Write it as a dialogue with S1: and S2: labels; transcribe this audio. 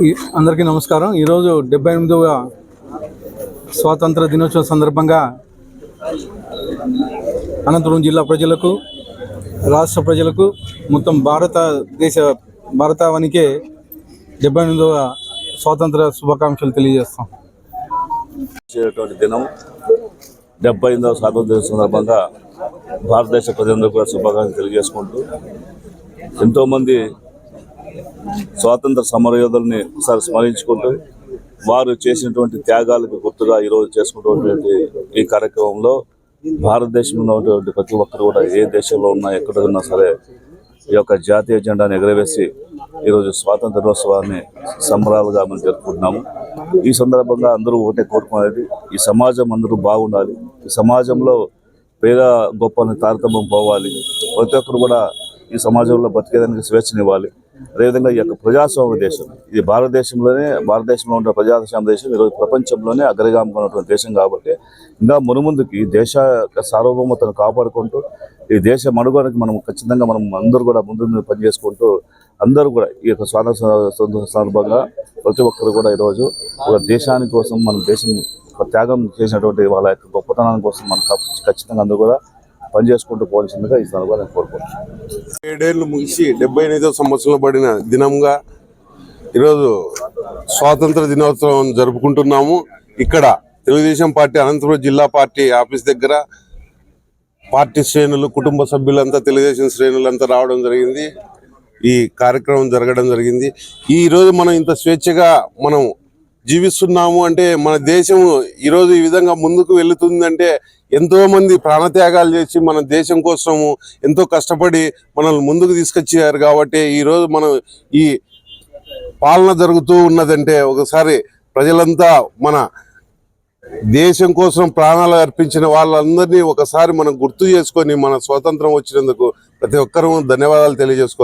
S1: ఈ- అందరికీ నమస్కారం. ఈరోజు డెబ్బై ఎనిమిదవ స్వాతంత్ర దినోత్సవం సందర్భంగా అనంతపురం జిల్లా ప్రజలకు రాష్ట్ర ప్రజలకు మొత్తం భారతదేశ భారతావనికే డెబ్బై ఎనిమిదవ స్వాతంత్ర శుభాకాంక్షలు తెలియజేస్తాం.
S2: దినం డెబ్బై ఎనిమిదవ స్వాతంత్ర దినం సందర్భంగా భారతదేశ ప్రజలందరూ కూడా శుభాకాంక్షలు తెలియజేసుకుంటూ ఎంతోమంది స్వాతంత్ర సమరయోధుల్ని ఒకసారి స్మరించుకుంటూ వారు చేసినటువంటి త్యాగాలకు గుర్తుగా ఈరోజు చేసుకున్నటువంటి ఈ కార్యక్రమంలో భారతదేశంలో ఉన్నటువంటి ప్రతి ఒక్కరు కూడా ఏ దేశంలో ఉన్నా ఎక్కడ ఉన్నా సరే ఈ యొక్క జాతీయ జెండాను ఎగరవేసి ఈరోజు స్వాతంత్ర దినోత్సవాన్ని సంబరాలుగా మనం జరుపుకుంటున్నాము. ఈ సందర్భంగా అందరూ ఒకటే కోరుకునేది ఈ సమాజం అందరూ బాగుండాలి. ఈ సమాజంలో పేద గొప్పని తారతమ్యం పోవాలి. ప్రతి ఒక్కరు కూడా ఈ సమాజంలో బతికేదానికి స్వేచ్ఛనివ్వాలి. అదేవిధంగా ఈ యొక్క ప్రజాస్వామ్య దేశం. ఇది భారతదేశంలోనే భారతదేశంలో ఉన్న ప్రజాస్వామ్య దేశం ఈరోజు ప్రపంచంలోనే అగ్రగామిగా ఉన్నటువంటి దేశం కాబట్టి ఇంకా మునుముందుకి ఈ దేశ యొక్క సార్వభౌమతను కాపాడుకుంటూ ఈ దేశ మనుగడకి మనం ఖచ్చితంగా మనం అందరూ కూడా ముందు పనిచేసుకుంటూ అందరూ కూడా ఈ యొక్క స్వాతంత్ర సందర్భంగా ప్రతి ఒక్కరు కూడా ఈరోజు ఒక దేశాని కోసం మన దేశం త్యాగం చేసినటువంటి వాళ్ళ యొక్క గొప్పతనం కోసం మనం ఖచ్చితంగా అందరూ కూడా పనిచేసుకుంటూ పోవాల్సిందిగా ఈ సందర్భంగా నేను కోరుకుంటున్నాను.
S3: ఏడేళ్ళు ముగిసి డెబ్బై ఎనిమిదో సంవత్సరంలో పడిన దినంగా ఈరోజు స్వాతంత్ర దినోత్సవం జరుపుకుంటున్నాము. ఇక్కడ తెలుగుదేశం పార్టీ అనంతపురం జిల్లా పార్టీ ఆఫీస్ దగ్గర పార్టీ శ్రేణులు కుటుంబ సభ్యులంతా తెలుగుదేశం శ్రేణులంతా రావడం జరిగింది. ఈ కార్యక్రమం జరగడం జరిగింది. ఈరోజు మనం ఇంత స్వేచ్ఛగా మనం జీవిస్తున్నాము అంటే మన దేశం ఈరోజు ఈ విధంగా ముందుకు వెళుతుందంటే ఎంతో మంది ప్రాణత్యాగాలు చేసి మన దేశం కోసము ఎంతో కష్టపడి మనల్ని ముందుకు తీసుకొచ్చారు కాబట్టి ఈరోజు మనం ఈ పాలన జరుగుతూ ఉన్నదంటే ఒకసారి ప్రజలంతా మన దేశం కోసం ప్రాణాలు అర్పించిన వాళ్ళందరినీ ఒకసారి మనం గుర్తు చేసుకొని మన స్వాతంత్రం వచ్చినందుకు ప్రతి ఒక్కరూ ధన్యవాదాలు తెలియజేసుకోవాలి